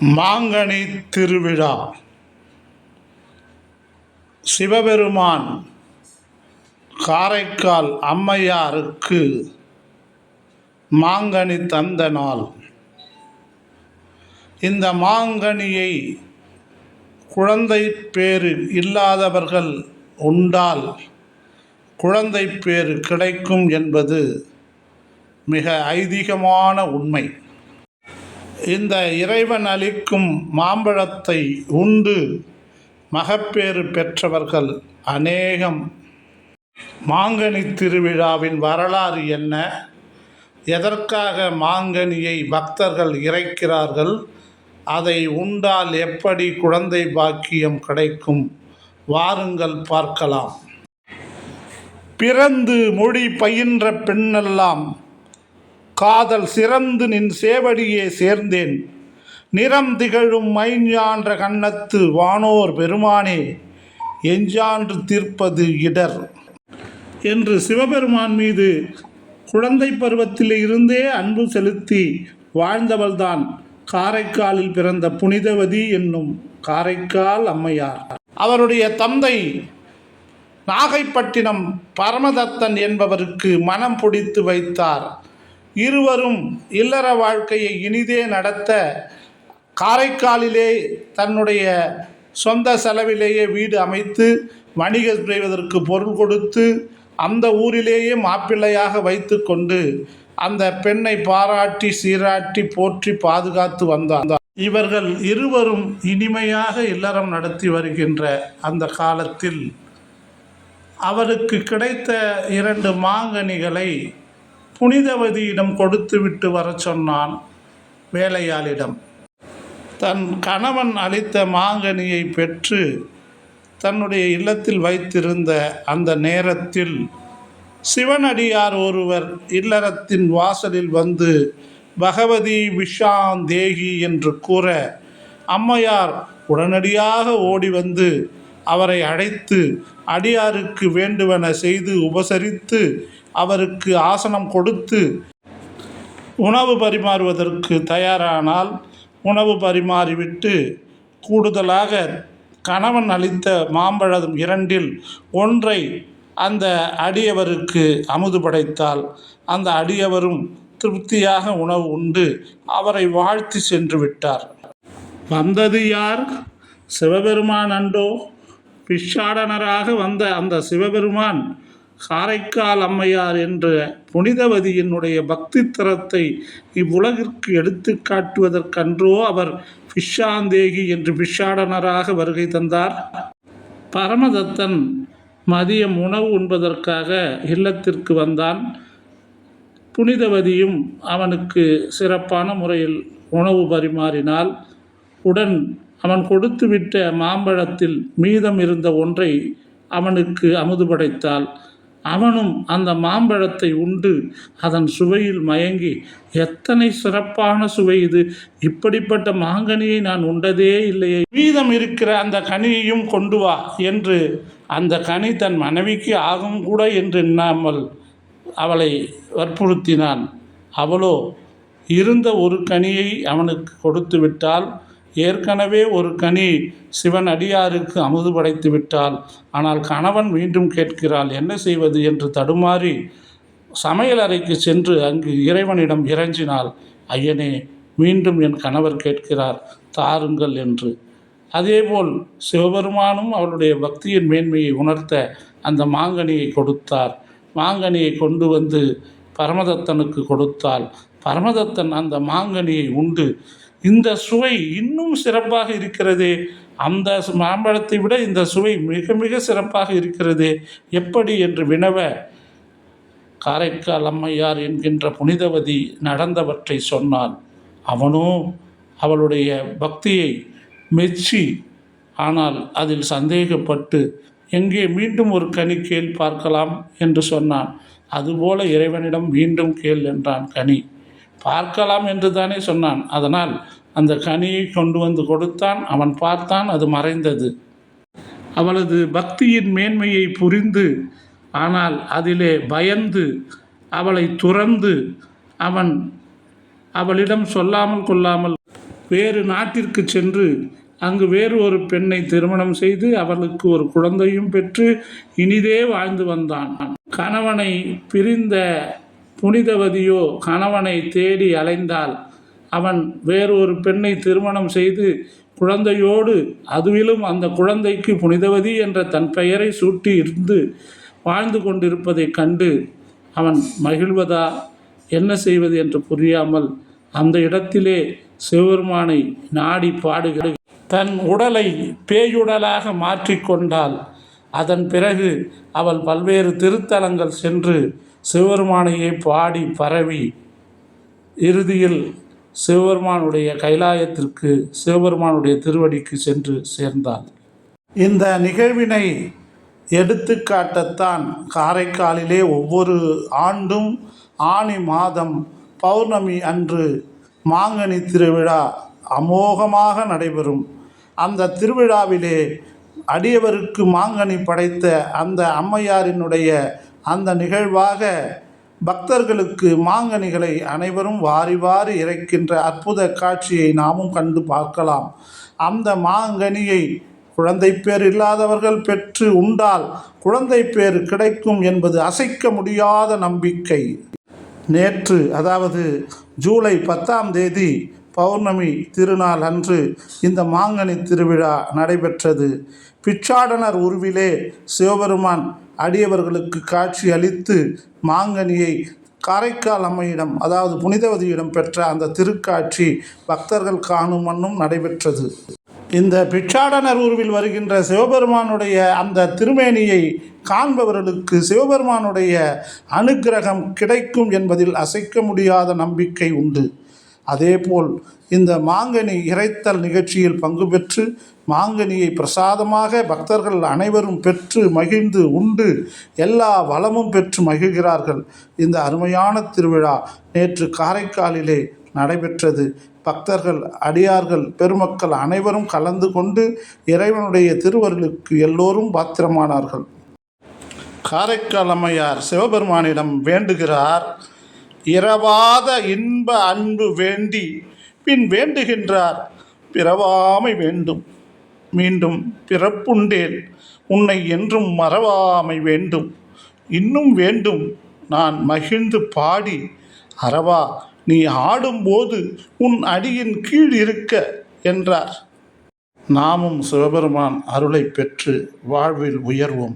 மாங்கனி திருவிழா. சிவபெருமான் காரைக்கால் அம்மையாருக்கு மாங்கனி தந்த நாள். இந்த மாங்கனியை குழந்தை பேறு இல்லாதவர்கள் உண்டால் குழந்தை பேறு கிடைக்கும் என்பது மிக ஐதீகமான உண்மை. இந்த இறைவன் அளிக்கும் மாம்பழத்தை உண்டு மகப்பேறு பெற்றவர்கள் அநேகம். மாங்கனி திருவிழாவின் வரலாறு என்ன? எதற்காக மாங்கனியை பக்தர்கள் இறைக்கிறார்கள்? அதை உண்டால் எப்படி குழந்தை பாக்கியம் கிடைக்கும்? வாருங்கள் பார்க்கலாம். பிறந்து மொழி பயின்ற பெண்ணெல்லாம் காதல் சிறந்து நின் சேவடியே சேர்ந்தேன். நிறம் திகழும் மைஞ்சான்ற கண்ணத்து வானோர் பெருமானே எஞ்சான்று தீர்ப்பது இடர். என்று சிவபெருமான் மீது குழந்தை பருவத்தில் இருந்தே அன்பு செலுத்தி வாழ்ந்தவள்தான் காரைக்காலில் பிறந்த புனிதவதி என்னும் காரைக்கால் அம்மையார். அவருடைய தந்தை நாகைப்பட்டினம் பரமதத்தன் என்பவருக்கு மனம் பிடித்து வைத்தார். இருவரும் இல்லற வாழ்க்கையை இனிதே நடத்த காரைக்காலிலே தன்னுடைய சொந்த செலவிலேயே வீடு அமைத்து வணிகம் செய்வதற்கு பொருள் கொடுத்து அந்த ஊரிலேயே மாப்பிள்ளையாக வைத்து கொண்டு அந்த பெண்ணை பாராட்டி சீராட்டி போற்றி பாதுகாத்து வந்தார் இவர்கள் இருவரும் இனிமையாக இல்லறம் நடத்தி வருகின்ற அந்த காலத்தில் அவருக்கு கிடைத்த இரண்டு மாங்கனிகளை புனிதவதியிடம் கொடுத்துவிட்டு வர சொன்னான் வேலையாளிடம். தன் கணவன் அளித்த மாங்கனியை பெற்று தன்னுடைய இல்லத்தில் வைத்திருந்த அந்த நேரத்தில் சிவனடியார் ஒருவர் இல்லறத்தின் வாசலில் வந்து பகவதி விஷாந்தேகி என்று கூற அம்மையார் உடனடியாக ஓடி வந்து அவரை அழைத்து அடியாருக்கு வேண்டுவன செய்து உபசரித்து அவருக்கு ஆசனம் கொடுத்து உணவு பரிமாறுவதற்கு தயாரானால் உணவு பரிமாறிவிட்டு கூடுதலாக கணவன் அளித்த மாம்பழம் இரண்டில் ஒன்றை அந்த அடியவருக்கு அமுது படைத்தால் அந்த அடியவரும் திருப்தியாக உணவு உண்டு அவரை வாழ்த்தி சென்று விட்டார். வந்தது யார்? சிவபெருமான் அண்டோ பிஷாடனராக வந்த அந்த சிவபெருமான் காரைக்கால் அம்மையார் என்ற புனிதவதியினுடைய பக்தி தரத்தை இவ்வுலகிற்கு எடுத்து காட்டுவதற்கன்றோ அவர் பிஷாந்தேகி என்று பிஷாடனராக வருகை தந்தார். பரமதத்தன் மதியம் உணவு உண்பதற்காக இல்லத்திற்கு வந்தான். புனிதவதியும் அவனுக்கு சிறப்பான முறையில் உணவு பரிமாறினாள். உடன் அவன் கொடுத்துவிட்ட மாம்பழத்தில் மீதம் இருந்த ஒன்றை அவனுக்கு அமுது படைத்தாள். அவனும் அந்த மாம்பழத்தை உண்டு. அதன் சுவையில் மயங்கி எத்தனை சிறப்பான சுவை இது. இப்படிப்பட்ட மாங்கனியை நான் உண்டதே இல்லையே. மீதம் இருக்கிற அந்த கனியையும் கொண்டு வா என்று அந்த கனி தன் மனைவிக்கு ஆகும் கூட என்று எண்ணாமல் அவளை வற்புறுத்தினான். அவளோ இருந்த ஒரு கனியை அவனுக்கு கொடுத்து விட்டால் ஏற்கனவே ஒரு கனி சிவன் அடியாருக்கு அமுது படைத்து விட்டாள் ஆனால் கணவன் மீண்டும் கேட்கிறாள் என்ன செய்வது? என்று தடுமாறி சமையல் அறைக்கு சென்று அங்கு இறைவனிடம் இறைஞ்சினாள் ஐயனே மீண்டும் என் கணவர் கேட்கிறார் தாருங்கள் என்று. அதேபோல் சிவபெருமானும் அவளுடைய பக்தியின் மேன்மையை உணர்த்த அந்த மாங்கனியை கொடுத்தார். மாங்கனியை கொண்டு வந்து பரமதத்தனுக்கு கொடுத்தால் பரமதத்தன் அந்த மாங்கனியை உண்டு. இந்த சுவை இன்னும் சிறப்பாக இருக்கிறது? அந்த மாம்பழத்தை விட இந்த சுவை மிக மிக சிறப்பாக இருக்கிறது? எப்படி என்று வினவ காரைக்கால் அம்மையார் என்கின்ற புனிதவதி நடந்தவற்றை சொன்னாள். அவனோ அவளுடைய பக்தியை மெச்சி ஆனால் அதில் சந்தேகப்பட்டு எங்கே மீண்டும் ஒரு கனி கேள் பார்க்கலாம் என்று சொன்னான். அதுபோல இறைவனிடம் மீண்டும் கேள் என்றான் கனி. பார்க்கலாம் என்று தானே சொன்னான். அதனால் அந்த கனியை கொண்டு வந்து கொடுத்தான். அவன் பார்த்தான் அது மறைந்தது. அவளது பக்தியின் மேன்மையை புரிந்து ஆனால் அதிலே பயந்து அவளை துறந்து அவன் அவளிடம் சொல்லாமல் கொள்ளாமல் வேறு நாட்டிற்கு சென்று அங்கு வேறு ஒரு பெண்ணை திருமணம் செய்து அவளுக்கு ஒரு குழந்தையும் பெற்று இனிதே வாழ்ந்து வந்தான். கணவனை பிரிந்த புனிதவதியோ கணவனை தேடி அலைந்தால் அவன் வேறு ஒரு பெண்ணை திருமணம் செய்து குழந்தையோடு அதுவிலும் அந்த குழந்தைக்கு புனிதவதி என்ற தன் பெயரை சூட்டி இருந்து வாழ்ந்து கொண்டிருப்பதைக் கண்டு அவன் மகிழ்வதா? என்ன செய்வது என்று புரியாமல் அந்த இடத்திலே சிவபெருமானை நாடி பாடுகிற தன் உடலை பேயுடலாக மாற்றிக்கொண்டால் அதன் பிறகு அவள் பல்வேறு திருத்தலங்கள் சென்று சிவபெருமானையே பாடி பரவி இறுதியில் சிவபெருமானுடைய கைலாயத்திற்கு சிவபெருமானுடைய திருவடிக்கு சென்று சேர்ந்தாள். இந்த நிகழ்வினை எடுத்துக்காட்டத்தான் காரைக்காலிலே ஒவ்வொரு ஆண்டும் ஆனி மாதம் பௌர்ணமி அன்று மாங்கனி திருவிழா அமோகமாக நடைபெறும். அந்த திருவிழாவிலே அடியவருக்கு மாங்கனி படைத்த அந்த அம்மையாரினுடைய அந்த நிகழ்வாக பக்தர்களுக்கு மாங்கனிகளை அனைவரும் வாரி வாரி இறைக்கின்ற அற்புத காட்சியை நாமும் கண்டு பார்க்கலாம். அந்த மாங்கனியை குழந்தை பேர் இல்லாதவர்கள் பெற்று உண்டால் குழந்தை பேர் கிடைக்கும் என்பது அசைக்க முடியாத நம்பிக்கை. நேற்று அதாவது ஜூலை பத்தாம் தேதி பௌர்ணமி திருநாள் அன்று இந்த மாங்கனி திருவிழா நடைபெற்றது. பிச்சாடனர் உருவிலே சிவபெருமான் அடியவர்களுக்கு காட்சி அளித்து மாங்கனியை காரைக்கால் அம்மையிடம் அதாவது புனிதவதியிடம் பெற்ற அந்த திருக்காட்சி பக்தர்கள் காணும் மண்ணும் நடைபெற்றது. இந்த பிச்சாடனர் உருவில் வருகின்ற சிவபெருமானுடைய அந்த திருமேனியை காண்பவர்களுக்கு சிவபெருமானுடைய அனுக்கிரகம் கிடைக்கும் என்பதில் அசைக்க முடியாத நம்பிக்கை உண்டு. அதேபோல் இந்த மாங்கனி இறைத்தல் நிகழ்ச்சியில் பங்கு பெற்று மாங்கனியை பிரசாதமாக பக்தர்கள் அனைவரும் பெற்று மகிழ்ந்து உண்டு எல்லா வளமும் பெற்று மகிழ்கிறார்கள். இந்த அருமையான திருவிழா நேற்று காரைக்காலிலே நடைபெற்றது. பக்தர்கள் அடியார்கள் பெருமக்கள் அனைவரும் கலந்து கொண்டு இறைவனுடைய திருவருளுக்கு எல்லோரும் பாத்திரமானார்கள். காரைக்கால் அம்மையார் சிவபெருமானிடம் வேண்டுகிறார் இரவாத இன்ப அன்பு வேண்டி பின் வேண்டுகின்றார். பிறவாமை வேண்டும். மீண்டும் பிறப்புண்டேல் உன்னை என்றும் மறவாமை வேண்டும். இன்னும் வேண்டும். நான் மகிழ்ந்து பாடி அறவா நீ ஆடும்போது உன் அடியின் கீழ் இருக்க என்றார். நாமும் சிவபெருமான் அருளை பெற்று வாழ்வில் உயர்வோம்.